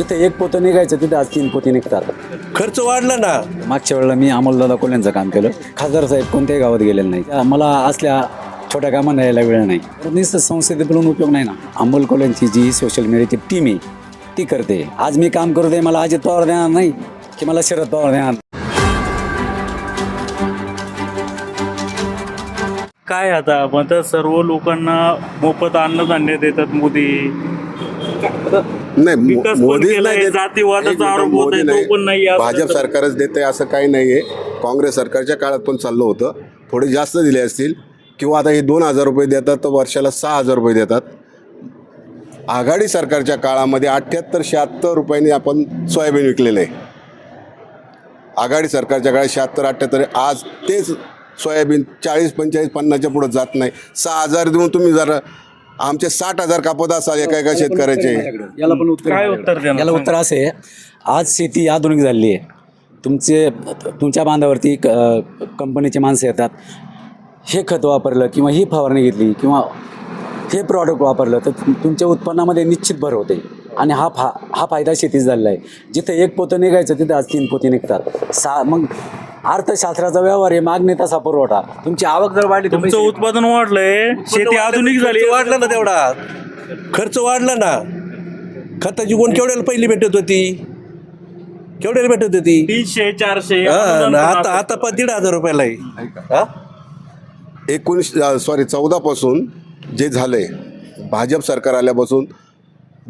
जिथं एक पोतं निघायचं तिथं आज तीन पोती निघतात. खर्च वाढला ना? मागच्या वेळेला मी अमोलदादा कोल्यांचं काम केलं. खासदार साहेब कोणत्याही गावात गेलेले नाही मला असल्या छोट्या कामांना यायला वेळ नाही. तर नुसतं संसदेत बोलून उपयोग नाही ना. अमोल कोल्यांची जी सोशल मीडियाची टीम आहे ती करते. आज मी काम करू दे मला अजित पवार देणार नाही की मला शरद पवार देणार काय आता? मग तर सर्व लोकांना मोफत अन्नधान्य देतात मोदी. नाही मो- विकास पण मोदीच केलाय, नाही देत. जातीवादाचा एक मिनिट, आरोप होत आहे, मोदी तो पण नाही भाजप सरकारच देते असं काही नाहीये. काँग्रेस सरकारच्या काळात पण चाललं होतं. थोडे जास्त दिले असतील. किंवा आता हे दोन हजार रुपये देतात तर वर्षाला सहा हजार रुपये देतात. आघाडी सरकारच्या काळामध्ये अठ्ठ्याहत्तर शहात्तर रुपयांनी आपण सोयाबीन विकलेलं आहे. आघाडी सरकारच्या काळात शहात्तर अठ्ठ्याहत्तर आज तेच सोयाबीन चाळीस पंचेचाळीस पन्नासच्या पुढे जात नाही. सहा हजार देऊन तुम्ही जरा आमचे साठ हजार कापत असाल एका एका शेतकऱ्याचे. याला पण उत्तर काय. उत्तर देणार? याला उत्तर असे आहे, आज शेती आधुनिक झालेली आहे. तुमचे तुमच्या बांधावरती क- कंपनीचे माणसं येतात. हे खत वापरलं किंवा ही फवारणी घेतली किंवा हे प्रॉडक्ट वापरलं तर तुम- तुमच्या उत्पन्नामध्ये निश्चित भर होते. आणि हा फा हा फायदा शेतीच झालेला आहे. जिथं एक पोतं निघायचं तिथं आज तीन पोती निघतात. सा मग अर्थशास्त्राचा व्यवहार आहे मागणी तसा पुरवठा. तुमची आवक जर वाढली तुमचं उत्पादन वाढलंय शेती आधुनिक झाली. खर्च वाढला ना तेवढा. खर्च वाढला ना. खताची कोण केवढ्याला पहिली भेटत होती? केवढ्याला भेटत होती? तीनशे चारशे हा, अनुदान ना पण आता. आता पण दीड हजार रुपयाला आहे. हा? एकोणीस सॉरी चौदापासून जे झालंय भाजप सरकार आल्यापासून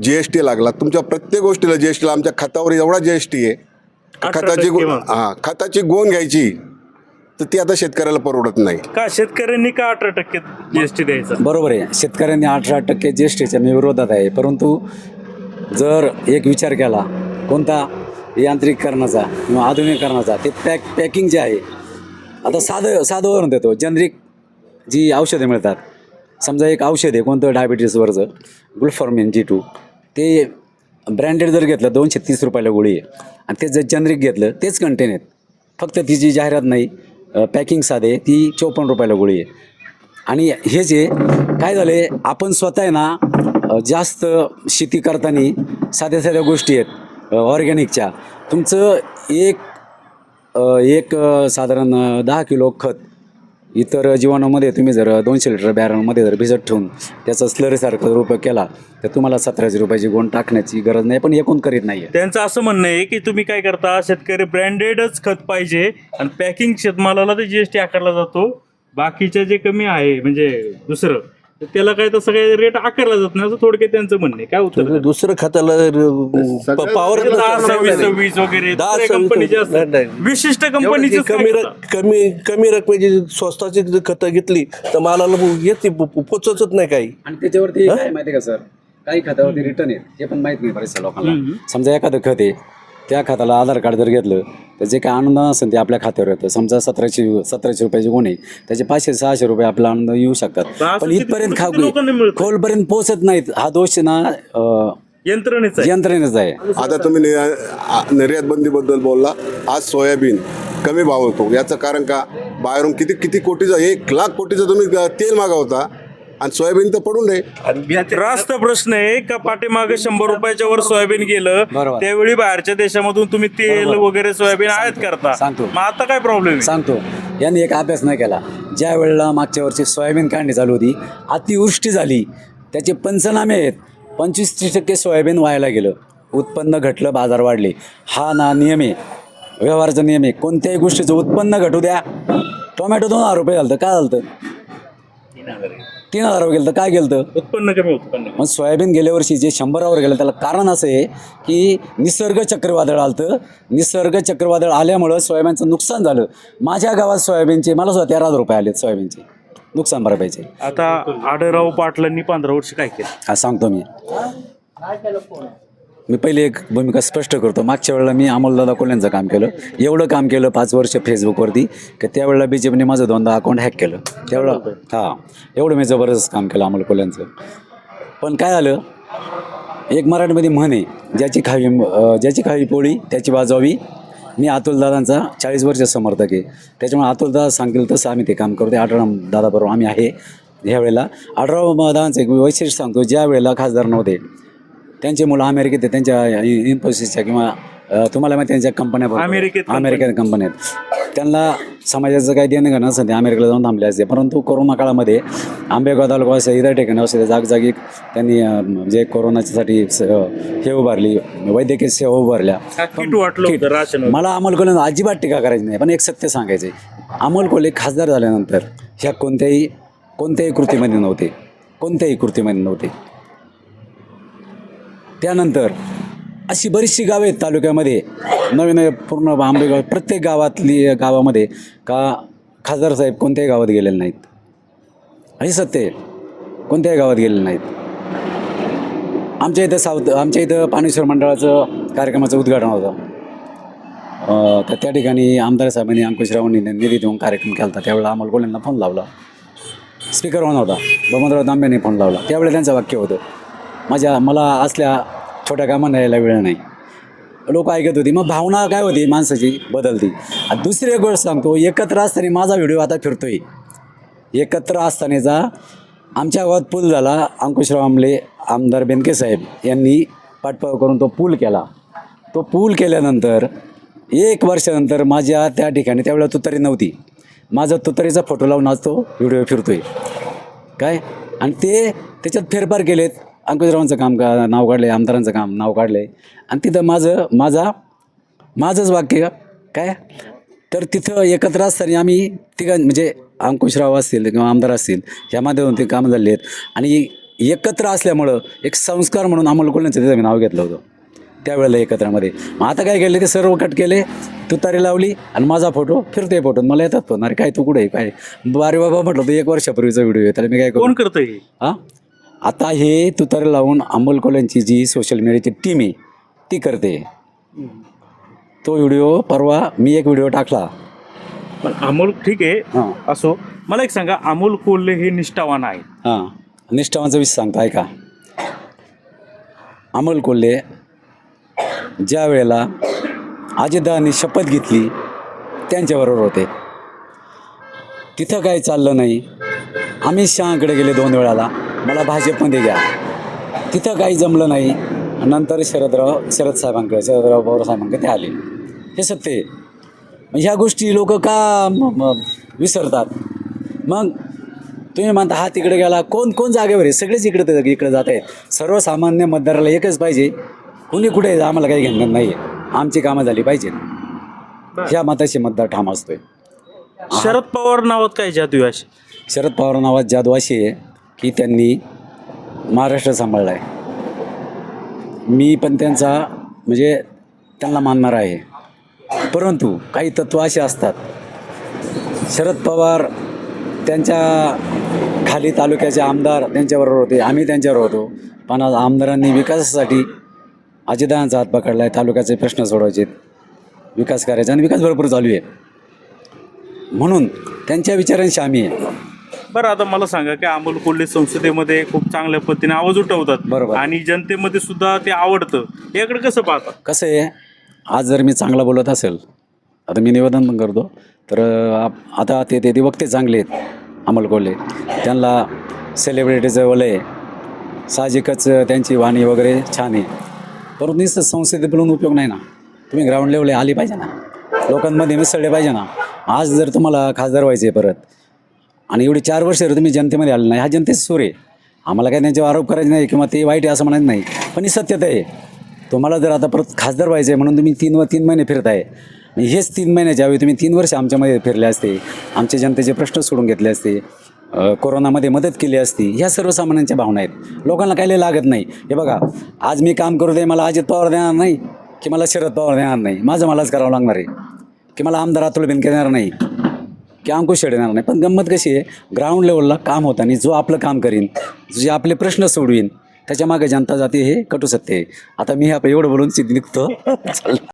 जी एस टी लागला. तुमच्या प्रत्येक गोष्टीला जी एस टीला आमच्या खतावर एवढा जी एस टी आहे. खताची टक्के गो- मग. हा खताची गोण घ्यायची तर ती आता शेतकऱ्याला परवडत नाही. का शेतकऱ्यांनी का अठरा टक्के जीएसटी द्यायचा? बरोबर आहे. शेतकऱ्यांनी अठरा टक्के जी एस टीच्या मी विरोधात आहे. परंतु जर एक विचार केला कोणता यांत्रिकीकरणाचा किंवा आधुनिकीकरणाचा ते पॅक पॅकिंग जे आहे आता साधं साधं वरून देतो. जनरिक जी औषधे मिळतात. समजा एक औषध आहे कोणतं डायबिटीसवरचं ग्लुफॉर्मिन जी टू. ते ब्रँडेड जर घेतलं दोनशे तीस रुपयाला गोळी आहे. आणि ते जर जनरिक घेतलं तेच कंटेन आहेत. फक्त तिची जाहिरात नाही पॅकिंग साधे ती चोपन्न रुपयाला गोळी आहे. आणि हे जे काय झाले आपण स्वतः आहे ना जास्त शेती करताना साध्या साध्या गोष्टी आहेत ऑर्गॅनिकच्या तुमचं एक एक साधारण दहा किलो खत इतर जीवाणूमध्ये तुम्ही जर दोनशे लिटर बॅरलमध्ये जर भिजत ठेवून त्याचा स्लरीसारखं उपयोग केला तर तुम्हाला सतराशे रुपयाची गोण टाकण्याची गरज नाही पण एकूण करीत नाही आहे त्यांचं असं म्हणणं आहे की तुम्ही काय करता शेतकरी ब्रँडेडच खत पाहिजे आणि पॅकिंग शेतमालाला तर जीएसटी आकारला जातो. बाकीचे जे कमी आहे म्हणजे दुसरं तर त्याला काय तसं काही रेट आकारला जात नाही असं थोडक्यात त्यांचं म्हणणं आहे. काय उत्तर? दुसरं- खताला पॉवर दहा सव्वीस सव्वीस वगैरे दहा दुसऱ्या सव्वीस कंपनीचे नाही, असतात नाही. विशिष्ट एवढं कंपनीचे कमी रक- कमी कमी रकमेची स्वस्ताची जर खतं घेतली तर मालाला येते पोचतच नाही काही. आणि त्याच्यावरती काय माहिती का सर? काही खतावरती रिटर्न आहेत हे पण माहीत नाही बऱ्याचशा लोकांना. समजा एखादं खत आहे त्या खताला आधार कार्ड जर घेतलं तर जे काय अनुदान असेल ते आपल्या खात्यावर येतं. समजा सतराशे सतराशे रुपयाचे गुण आहे त्याचे पाचशे सहाशे रुपये आपला आनंद येऊ शकतात. पण इथपर्यंत? खोलपर्यंत पोहोचत नाहीत. हा दोष ना यंत्रणेचं आहे. यंत्रणेच आहे. आता तुम्ही निर्यात बंदीबद्दल बोलला. आज सोयाबीन कमी भाव होतो. याचं कारण का? बाहेरून किती किती कोटीचं एक लाख कोटीचं तुम्ही तेल मागवता. आणि सोयाबीन तर पडून नाही रास्त प्रश्न आहे का पाठीमागे शंभर रुपयाच्या वर सोयाबीन गेलं बरोबर. त्यावेळी बाहेरच्या देशामधून तुम्ही तेल वगैरे सोयाबीन आयात करता. सांगतो. मग आता काय प्रॉब्लेम आहे? सांगतो. यांनी एक अभ्यास नाही केला. ज्या वेळेला मागच्या वर्षी सोयाबीन काढणी चालू होती अतिवृष्टी झाली. त्याचे पंचनामे आहेत. पंचवीस तीस टक्के सोयाबीन व्हायला गेलं. उत्पन्न घटलं बाजार वाढले. हा ना नियम आहे. व्यवहाराचा नियम आहे. कोणत्याही गोष्टीचं उत्पन्न घटू द्या. टोमॅटो दोन हजार रुपये झालं काय झालं तीन हजार गेलं तर काय गेलं उत्पन्न कमी उत्पन्न मग सोयाबीन गेल्या वर्षी जे शंभरावर गेलं त्याला कारण असं आहे की निसर्ग चक्रीवादळ आलं निसर्ग चक्रीवादळ आल्यामुळं सोयाबीनचं नुकसान झालं. माझ्या गावात सोयाबीनचे मला सुद्धा तेरा हजार रुपये आलेत सोयाबीनचे. नुकसान भरपायचे आता आढळराव पाटलांनी पंधरा वर्ष काय केलं? हा सांगतो मी. मी पहिले एक भूमिका स्पष्ट करतो. मागच्या वेळेला मी अमोलदादा कोल्यांचं काम केलं. एवढं काम केलं पाच वर्ष फेसबुकवरती की त्यावेळेला बी जे पीने माझं दोनदा अकाउंट हॅक केलं. त्यावेळेला हां एवढं मी जबरदस्त काम केलं अमोल कोल्यांचं पण काय झालं? एक मराठीमध्ये म्हण आहे ज्याची खावी ज्याची खावी पोळी त्याची वाजवावी. मी अतुलदादांचा चाळीस वर्ष समर्थक आहे. त्याच्यामुळे अतुलदादा सांगतील तसं आम्ही ते काम करतो आठराम दादाबरोबर आम्ही आहे ह्या वेळेला. आठराव दादांचं एक वैशिष्ट्य सांगतो ज्या वेळेला खासदार नव्हते त्यांचे मुलं अमेरिकेत आहे, त्यांच्या इन्फोसिसच्या किंवा अ, तुम्हाला माहिती त्यांच्या कंपन्या भरपूर- अमेरिकेत company. अमेरिकन कंपन्या आहेत. त्यांना समाजाचं काही देणं घेणं नसतं ते अमेरिकेला जाऊन थांबले असते. परंतु कोरोना काळामध्ये आंबेगाव तालुका असं इतर ठिकाणी असते जागजागी त्यांनी अ, म्हणजे कोरोनाच्यासाठी स- हे उभारली वैद्यकीय सेवा उभारल्या. हा किट वाटलं किट. होतं राशन मला अमोल कोल्हे अजिबात टीका करायची नाही पण एक सत्य सांगायचं आहे. अमोल कोल्हे खासदार झाल्यानंतर ह्या कोणत्याही कोणत्याही कृतीमध्ये नव्हते. कोणत्याही कृतीमध्ये नव्हते. त्यानंतर अशी बरीचशी गावे आहेत तालुक्यामध्ये. नवीन नवीन पूर्ण आंबेगाव प्रत्येक गावातली गावामध्ये का खासदार साहेब कोणत्याही गावात गेलेले नाहीत. हे सत्य आहे. कोणत्याही गावात गेलेले नाहीत. आमच्या इथं साऊथ आमच्या इथं पाणेश्वर मंडळाचं कार्यक्रमाचं उद्घाटन होतं. तर त्या ठिकाणी आमदार साहेबांनी अंकुशरावांनी निधी देऊन कार्यक्रम केला होता. त्यावेळेला अमोल कोल्हेंना फोन लावला. स्पीकर ऑन होता. बबनराव तांब्याने फोन लावला. त्यावेळेला त्यांचं वाक्य होतं. माझ्या मला असल्या छोट्या कामांना यायला वेळ नाही. लोक ऐकत होती मग भावना काय होती माणसाची? बदलती. दुसरी एक गोष्ट सांगतो एकत्र असताना माझा व्हिडिओ आता फिरतोय. एकत्र असतानाचा आमच्या गावात पूल झाला अंकुशराव आमले आमदार बेनके साहेब यांनी पाठपुरावा करून तो पूल केला. तो पूल केल्यानंतर एक वर्षानंतर माझ्या त्या ठिकाणी त्यावेळेला तुतारी नव्हती. माझा तुतारीचा फोटो लावून आज तो व्हिडिओ फिरतोय. काय? आणि ते त्याच्यात फेरफार केलेत. अंकुशरावांचं काम का नाव काढले आमदारांचं काम नाव काढले. आणि तिथं माझं माझा माझंच वाक्य काय? तर तिथं एकत्र असताना आम्ही तिघां म्हणजे अंकुशराव असतील किंवा आमदार असतील ह्या माध्यमातून ते कामं झाले आहेत. आणि एकत्र असल्यामुळं एक संस्कार म्हणून अमोल कोल्ह्यांचं तिथं मी नाव घेतलं होतं. त्यावेळेला एकत्रमध्ये. मग आता काय केले ते सर्व कट केले तुतारी लावली आणि माझा फोटो फिरतोय फोटो मला येतात फोन. अरे काय तू कुठे? काय? बारे बाबा म्हटलं तो एक वर्षापूर्वीचा व्हिडिओ आहे. त्याला मी काय कोण करतं हे? हां आता हे तुतारी लावून अमोल कोल्यांची जी सोशल मीडियाची टीम आहे ती करते. तो व्हिडिओ परवा मी एक व्हिडिओ टाकला. पण अमोल ठीक आहे हां. असो. मला एक सांगा अमोल कोल्हे हे निष्ठावान आहे हां. निष्ठावांचा विषय सांगतो ऐका. अमोल कोल्हे ज्या वेळेला अजितदानी शपथ घेतली त्यांच्याबरोबर होते. तिथं काही चाललं नाही. अमित शहाकडे गेले दोन वेळाला. मला भाजपमध्ये घ्या. तिथं काही जमलं नाही. नंतर शरदराव शरद साहेबांकडे शरदराव पवार साहेबांकडे ते आले. हे सत्य आहे. मग ह्या गोष्टी लोक का विसरतात? मग तुम्ही म्हणता हा तिकडे गेला. कोण कोण जागेवर आहे? सगळेच इकडे इकडे जात आहेत. सर्वसामान्य मतदाराला एकच पाहिजे. कुणी कुठे आहे, आम्हाला काही घेणं नाही आहे आमची कामं झाली पाहिजे. ह्या मताशी मतदार ठाम असतोय. शरद पवार नावात काय जादू आहे अशी? शरद पवार नावात जादू अशी आहे. की त्यांनी महाराष्ट्र सांभाळला आहे मी पण त्यांचा म्हणजे त्यांना मानणार आहे. परंतु काही तत्त्व असे असतात. शरद पवार त्यांच्या खाली तालुक्याचे आमदार त्यांच्याबरोबर होते. आम्ही त्यांच्यावर होतो. पण आज आमदारांनी विकासासाठी अजितांचा हात पकडला आहे तालुक्याचे प्रश्न सोडवायचे. विकास करायचा आणि विकास भरपूर चालू आहे. म्हणून त्यांच्या विचारांशी आम्ही आहे. बरं आता मला सांगा की अमोल कोल्हे संसदेमध्ये खूप चांगल्या पद्धतीने आवाज उठवतात बरोबर. आणि जनतेमध्ये सुद्धा ते आवडतं. याकडे कसं पाहतात कसं आहे आज जर मी चांगला बोलत असेल आता मी निवेदन पण करतो तर आप- आता ते ते ते वक्ते चांगले आहेत अमोल कोल्हे. त्यांना सेलिब्रिटीचं वलय साहजिकच त्यांची वाणी वगैरे छान आहे. परंतु नुसतं संसदेत बोलून उपयोग नाही ना. तुम्ही ग्राउंड लेवलला आली पाहिजे ना. लोकांमध्ये मिसळले पाहिजे ना. आज जर तुम्हाला खासदार व्हायचे आहे परत आणि एवढी चार वर्ष तुम्ही जनतेमध्ये आले नाही. हा जनतेचा सूर आहे. आम्हाला काही त्यांच्यावर आरोप करायचे नाही किंवा ते वाईट आहे असं म्हणायचं नाही. पण ही सत्यता आहे. तुम्हाला जर आता परत खासदार व्हायचं आहे म्हणून तुम्ही तीन व तीन महिने फिरताय. हेच तीन महिन्याच्या वेळी तुम्ही तीन वर्ष आमच्यामध्ये फिरले असते. आमचे जनतेचे प्रश्न सोडून घेतले असते. कोरोनामध्ये मदत केली असती. ह्या सर्वसामान्यांच्या भावना आहेत. लोकांना काही लागत नाही. हे बघा आज मी काम करू दे मला अजित पवार देणार नाही की मला शरद पवार देणार नाही. माझं मलाच करावं लागणार आहे. की मला आमदार अतुल बेनके देणार नाही. की अंकुश शेड येणार नाही. पण गंमत कशी आहे ग्राउंड लेवलला काम होतं आणि जो आपलं काम करीन जे आपले प्रश्न सोडवीन त्याच्यामागे जनता जाते हे कटू सत्य आहे आता मी हे एवढं बोलून सिद्ध निघतो. चाललं.